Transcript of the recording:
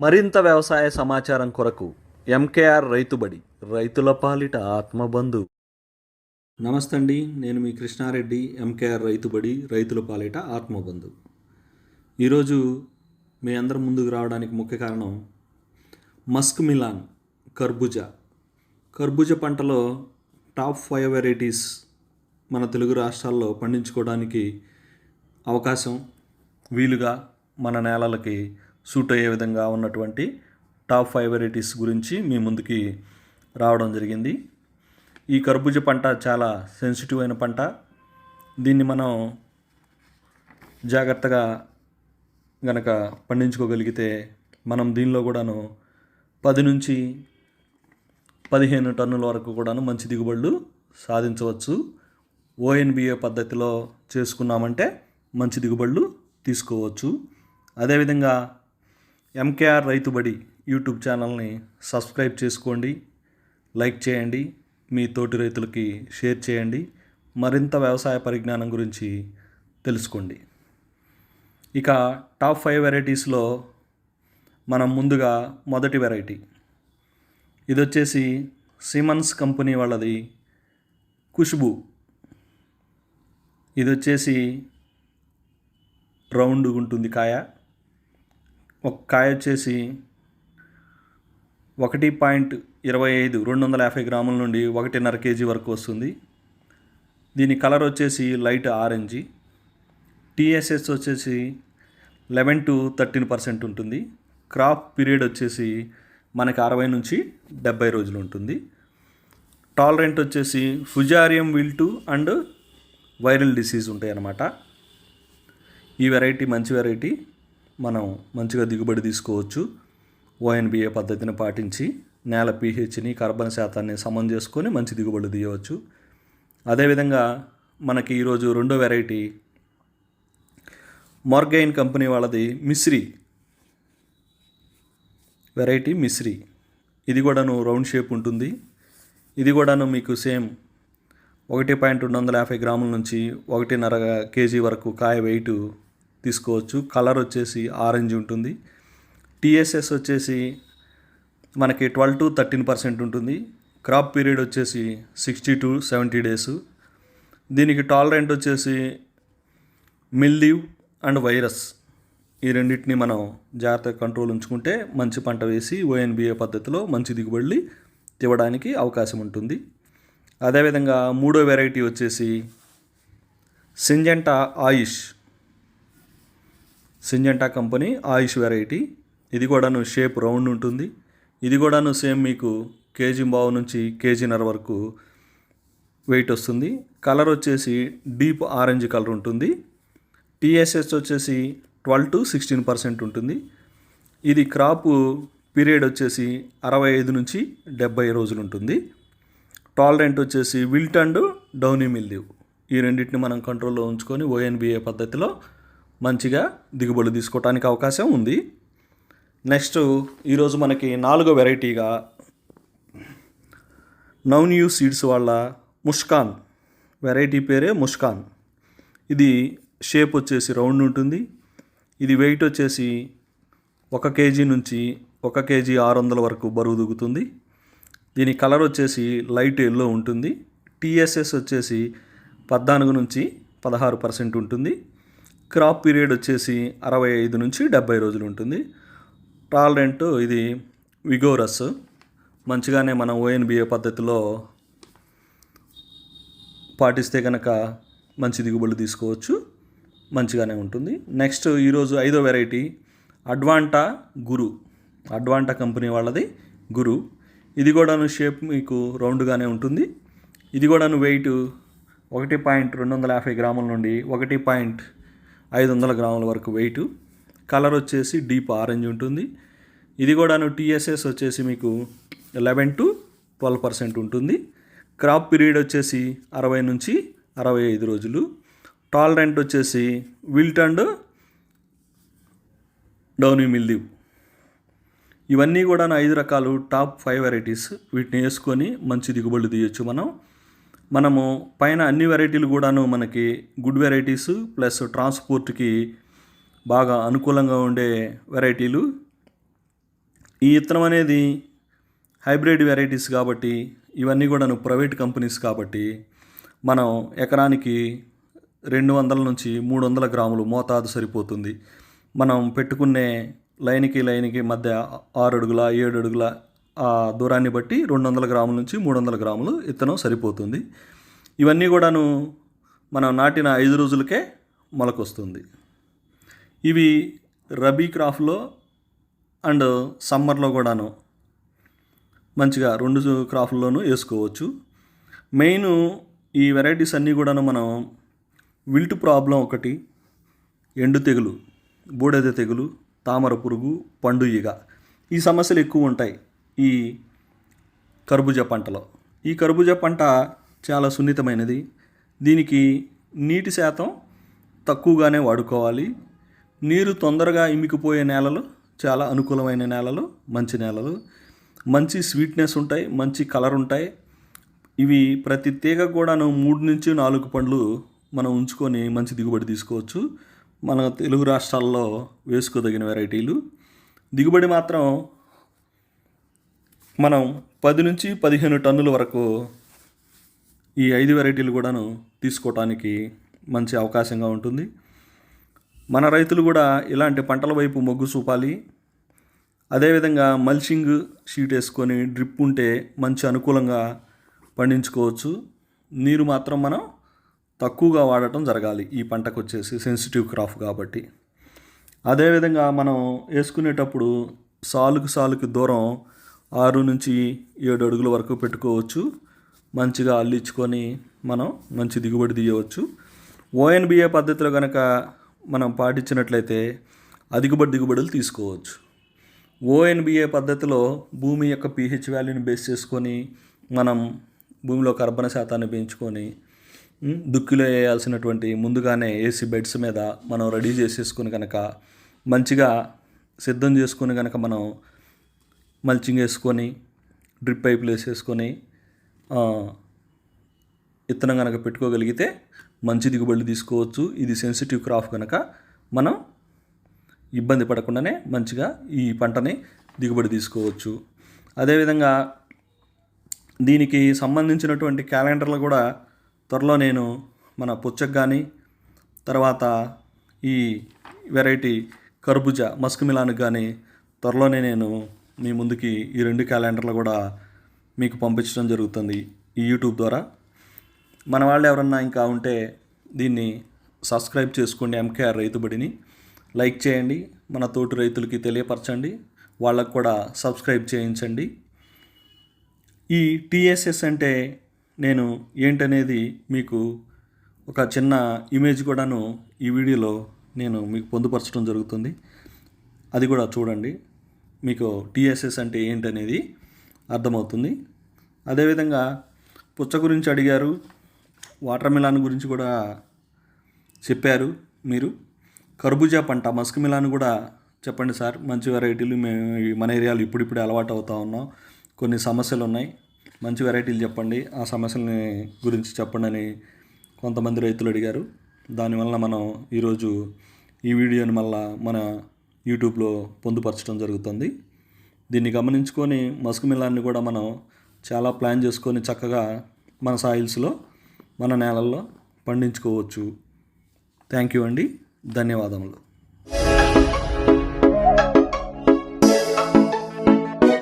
మరింత వ్యవసాయ సమాచారం కొరకు ఎంకేఆర్ రైతుబడి రైతుల పాలిట ఆత్మబంధు. నమస్తే అండి నేను మీ కృష్ణారెడ్డి ఎంకేఆర్ రైతుబడి రైతుల పాలిట ఆత్మబంధు. ఈరోజు మీ అందరి ముందుకు రావడానికి ముఖ్య కారణం మస్క్ మిలాన్ కర్బూజా. కర్బూజా పంటలో టాప్ ఫైవ్ వెరైటీస్ మన తెలుగు రాష్ట్రాల్లో పండించుకోవడానికి అవకాశం వీలుగా మన నేలలకి సూట్ అయ్యే విధంగా ఉన్నటువంటి టాప్ ఫైవ్ వెరైటీస్ గురించి మీ ముందుకి రావడం జరిగింది. ఈ కర్బూజ పంట చాలా సెన్సిటివ్ అయిన పంట. దీన్ని మనం జాగ్రత్తగా గనక పండించుకోగలిగితే మనం దీనిలో కూడాను పది నుంచి పదిహేను టన్నుల వరకు కూడాను మంచి దిగుబడులు సాధించవచ్చు. ఓఎన్బిఏ పద్ధతిలో చేసుకున్నామంటే మంచి దిగుబడులు తీసుకోవచ్చు. అదేవిధంగా ఎంకేఆర్ రైతుబడి యూట్యూబ్ ఛానల్ని సబ్స్క్రైబ్ చేసుకోండి లైక్ చేయండి మీ తోటి రైతులకి షేర్ చేయండి మరింత వ్యవసాయ పరిజ్ఞానం గురించి తెలుసుకోండి. ఇక టాప్ ఫైవ్ వెరైటీస్లో మనం ముందుగా మొదటి వెరైటీ. ఇది వచ్చేసి సిమన్స్ కంపెనీ వాళ్ళది ఖుష్బు. ఇది వచ్చేసి రౌండ్ ఉంటుంది కాయ. ఒక కాయ వచ్చేసి ఒకటి పాయింట్ ఇరవై ఐదు రెండు వందల యాభై గ్రాముల నుండి ఒకటిన్నర కేజీ వరకు వస్తుంది. దీని కలర్ వచ్చేసి లైట్ ఆరెంజ్. టీఎస్ఎస్ వచ్చేసి లెవెన్ టు థర్టీన్ పర్సెంట్ ఉంటుంది. క్రాప్ పీరియడ్ వచ్చేసి మనకి అరవై నుంచి డెబ్బై రోజులు ఉంటుంది. టాలరెంట్ వచ్చేసి fusarium wilt and viral disease ఉంటాయి అన్నమాట ఈ వెరైటీ మంచి వెరైటీ. మనం మంచిగా దిగుబడి తీసుకోవచ్చు. ఓఎన్బిఏ పద్ధతిని పాటించి నేల పీహెచ్ని కార్బన్ శాతాన్ని సమం చేసుకొని మంచి దిగుబడి తీయవచ్చు. అదేవిధంగా మనకి ఈరోజు రెండో వెరైటీ మార్గైన్ కంపెనీ వాళ్ళది మిశ్రీ వెరైటీ మిశ్రీ ఇది కూడాను రౌండ్ షేప్ ఉంటుంది. ఇది కూడాను మీకు సేమ్ ఒకటి పాయింట్ రెండు వందల యాభై గ్రాముల నుంచి ఒకటిన్నర కేజీ వరకు కాయ వెయిట్ తీసుకోవచ్చు. కలర్ వచ్చేసి ఆరెంజ్ ఉంటుంది. టీఎస్ఎస్ వచ్చేసి మనకి ట్వెల్వ్ టు థర్టీన్ పర్సెంట్ ఉంటుంది. క్రాప్ పీరియడ్ వచ్చేసి సిక్స్టీ టు సెవెంటీ డేస్. దీనికి టాలరెంట్ వచ్చేసి మిల్లీవ్ అండ్ వైరస్. ఈ రెండింటిని మనం జాగ్రత్తగా కంట్రోల్ ఉంచుకుంటే మంచి పంట వేసి ఓఎన్బిఏ పద్ధతిలో మంచి దిగుబడి ఇవ్వడానికి అవకాశం ఉంటుంది. అదేవిధంగా మూడో వెరైటీ వచ్చేసి Syngenta Ayush. Syngenta company Ayush variety. ఇది కూడాను షేప్ రౌండ్ ఉంటుంది. ఇది కూడాను సేమ్ మీకు కేజీ బావు నుంచి కేజీన్నర వరకు వెయిట్ వస్తుంది. కలర్ వచ్చేసి డీప్ ఆరెంజ్ కలర్ ఉంటుంది. టీఎస్ఎస్ వచ్చేసి ట్వెల్వ్ టు సిక్స్టీన్ పర్సెంట్ ఉంటుంది. ఇది క్రాప్ పీరియడ్ వచ్చేసి అరవై ఐదు నుంచి డెబ్బై రోజులు ఉంటుంది. టాలరెంట్ వచ్చేసి విల్ట్ అండ్ డౌనీ మిల్లివ్ ఈ రెండింటిని మనం కంట్రోల్లో ఉంచుకొని ఓఎన్బిఏ పద్ధతిలో మంచిగా దిగుబడులు తీసుకోవడానికి అవకాశం ఉంది. నెక్స్ట్ ఈరోజు మనకి నాలుగో వెరైటీగా నౌన్యూ సీడ్స్ వాళ్ళ ముష్కాన్. వెరైటీ పేరే ముష్కాన్. ఇది షేప్ వచ్చేసి రౌండ్ ఉంటుంది. ఇది వెయిట్ వచ్చేసి ఒక కేజీ నుంచి ఒక కేజీ ఆరు వందల వరకు బరువు దిగుతుంది. దీని కలర్ వచ్చేసి లైట్ ఎల్లో ఉంటుంది. టీఎస్ఎస్ వచ్చేసి పద్నాలుగు నుంచి పదహారు పర్సెంట్ ఉంటుంది. క్రాప్ పీరియడ్ వచ్చేసి అరవై ఐదు నుంచి డెబ్బై రోజులు ఉంటుంది. టాలరెంట్ ఇది విగోరస్. మంచిగానే మనం ఓఎన్బిఏ పద్ధతిలో పాటిస్తే కనుక మంచి దిగుబడులు తీసుకోవచ్చు. మంచిగానే ఉంటుంది. నెక్స్ట్ ఈరోజు ఐదో variety Advanta Guru. Advanta company వాళ్ళది గురు. ఇది కూడాను షేప్ మీకు రౌండ్గానే ఉంటుంది. ఇది కూడాను వెయిట్ ఒకటి పాయింట్ రెండు వందల యాభై గ్రాముల నుండి ఒకటి పాయింట్ ఐదు వందల గ్రాముల వరకు వెయిట్ కలర్ వచ్చేసి డీప్ ఆరెంజ్ ఉంటుంది. ఇది కూడాను టీఎస్ఎస్ వచ్చేసి మీకు లెవెన్ టు ట్వెల్వ్ పర్సెంట్ ఉంటుంది. క్రాప్ పీరియడ్ వచ్చేసి అరవై నుంచి అరవై ఐదు రోజులు. టాలరెంట్ వచ్చేసి విల్ట్ అండ్ డౌనీ మిల్దీవ్ ఇవన్నీ కూడా ఐదు రకాలు టాప్ ఫైవ్ వెరైటీస్ వీటిని వేసుకొని మంచి దిగుబడులు తీయొచ్చు మనం. మనము పైన అన్ని వెరైటీలు కూడాను మనకి గుడ్ వెరైటీస్ ప్లస్ ట్రాన్స్పోర్ట్కి బాగా అనుకూలంగా ఉండే వెరైటీలు. ఈ విత్తనం అనేది హైబ్రిడ్ వెరైటీస్ కాబట్టి ఇవన్నీ కూడాను ప్రైవేట్ కంపెనీస్ కాబట్టి మనం ఎకరానికి రెండు వందల నుంచి మూడు వందల గ్రాములు మోతాదు సరిపోతుంది. మనం పెట్టుకునే లైన్కి లైన్కి మధ్య ఆరు అడుగుల ఏడు అడుగుల దూరాన్ని బట్టి రెండు వందల గ్రాముల నుంచి మూడు వందల గ్రాములు ఇత్తనం సరిపోతుంది. ఇవన్నీ కూడాను మనం నాటిన ఐదు రోజులకే మొలకొస్తుంది. ఇవి రబీ క్రాఫ్లో అండ్ సమ్మర్లో కూడాను మంచిగా రెండు క్రాఫ్ల్లోనూ వేసుకోవచ్చు. మెయిన్ ఈ వెరైటీస్ అన్నీ కూడాను మనం విల్ట్ ప్రాబ్లం ఒకటి ఎండు తెగులు బూడెద తెగులు తామర పురుగు పండు ఈగ ఈ సమస్యలు ఎక్కువ ఉంటాయి. ఈ కర్బూజ పంటలో. ఈ కర్బూజ పంట చాలా సున్నితమైనది. దీనికి నీటి శాతం తక్కువగానే వాడుకోవాలి. నీరు తొందరగా ఇమికిపోయే నేలలు చాలా అనుకూలమైన నేలలు మంచి నేలలు. మంచి స్వీట్నెస్ ఉంటాయి మంచి కలర్ ఉంటాయి. ఇవి ప్రతి తీగ కూడాను మూడు నుంచి నాలుగు పండ్లు మనం ఉంచుకొని మంచి దిగుబడి తీసుకోవచ్చు. మన తెలుగు రాష్ట్రాల్లో వేసుకోదగిన వెరైటీలు. దిగుబడి మాత్రం మనం పది నుంచి పదిహేను టన్నుల వరకు ఈ ఐదు వెరైటీలు కూడాను తీసుకోవటానికి మంచి అవకాశంగా ఉంటుంది. మన రైతులు కూడా ఇలాంటి పంటల వైపు మొగ్గు చూపాలి. అదేవిధంగా మల్చింగ్ షీట్ వేసుకొని డ్రిప్ ఉంటే మంచి అనుకూలంగా పండించుకోవచ్చు. నీరు మాత్రం మనం తక్కువగా వాడటం జరగాలి ఈ పంటకు వచ్చేసి సెన్సిటివ్ క్రాప్ కాబట్టి. అదేవిధంగా మనం వేసుకునేటప్పుడు సాలుకు సాలుకు దూరం ఆరు నుంచి ఏడు అడుగుల వరకు పెట్టుకోవచ్చు. మంచిగా అల్లించుకొని మనం మంచి దిగుబడి తీయవచ్చు. ఓఎన్బిఏ పద్ధతిలో కనుక మనం పాటించినట్లయితే అధికబడి దిగుబడులు తీసుకోవచ్చు. ఓఎన్బిఏ పద్ధతిలో భూమి యొక్క పీహెచ్ వాల్యూని బేస్ చేసుకొని మనం భూమిలో కర్బన శాతాన్ని పెంచుకొని దుక్కిలో వేయాల్సినటువంటి ముందుగానే ఏసీ బెడ్స్ మీద మనం రెడీ చేసేసుకొని కనుక మంచిగా సిద్ధం చేసుకొని కనుక మనం మల్చింగ్ వేసుకొని డ్రిప్ పైపులు వేసేసుకొని విత్తనం కనుక పెట్టుకోగలిగితే మంచి దిగుబడులు తీసుకోవచ్చు. ఇది సెన్సిటివ్ క్రాప్ కనుక మనం ఇబ్బంది పడకుండానే మంచిగా ఈ పంటని దిగుబడి తీసుకోవచ్చు. అదేవిధంగా దీనికి సంబంధించినటువంటి క్యాలెండర్లు కూడా త్వరలో నేను మన పుచ్చకు కానీ తర్వాత ఈ వెరైటీ కర్బూజా మస్క్ మిలాన్కి కానీ త్వరలోనే నేను మీ ముందుకి ఈ రెండు క్యాలెండర్లు కూడా మీకు పంపించడం జరుగుతుంది ఈ యూట్యూబ్ ద్వారా. మన వాళ్ళు ఎవరన్నా ఇంకా ఉంటే దీన్ని సబ్స్క్రైబ్ చేసుకోండి ఎంకేఆర్ రైతుబడిని లైక్ చేయండి మన తోటి రైతులకి తెలియపరచండి వాళ్ళకు కూడా సబ్స్క్రైబ్ చేయించండి. ఈ టీఎస్ఎస్ అంటే నేను ఏంటనేది మీకు ఒక చిన్న ఇమేజ్ కూడాను ఈ వీడియోలో నేను మీకు పొందుపరచడం జరుగుతుంది. అది కూడా చూడండి. మీకు టీఎస్ఎస్ అంటే ఏంటనేది అర్థమవుతుంది. అదేవిధంగా పుచ్చ గురించి అడిగారు వాటర్ మిలాన్ గురించి కూడా చెప్పారు మీరు. కర్బూజా పంట మస్క్ మిలాన్ కూడా చెప్పండి సార్. మంచి వెరైటీలు మేము ఈ మన ఏరియాలో ఇప్పుడిప్పుడే అలవాటు అవుతా ఉన్నాం. కొన్ని సమస్యలు ఉన్నాయి మంచి వెరైటీలు చెప్పండి. ఆ సమస్యలని గురించి చెప్పండి అని కొంతమంది రైతులు అడిగారు. దానివల్ల మనం ఈరోజు ఈ వీడియోని మళ్ళా మన యూట్యూబ్లో పొందుపరచడం జరుగుతుంది. దీన్ని గమనించుకొని మస్క్ మిల్లాన్ని కూడా మనం చాలా ప్లాన్ చేసుకొని చక్కగా మన సాయిల్స్లో మన నేలల్లో పండించుకోవచ్చు. థ్యాంక్ యూ అండి. ధన్యవాదములు.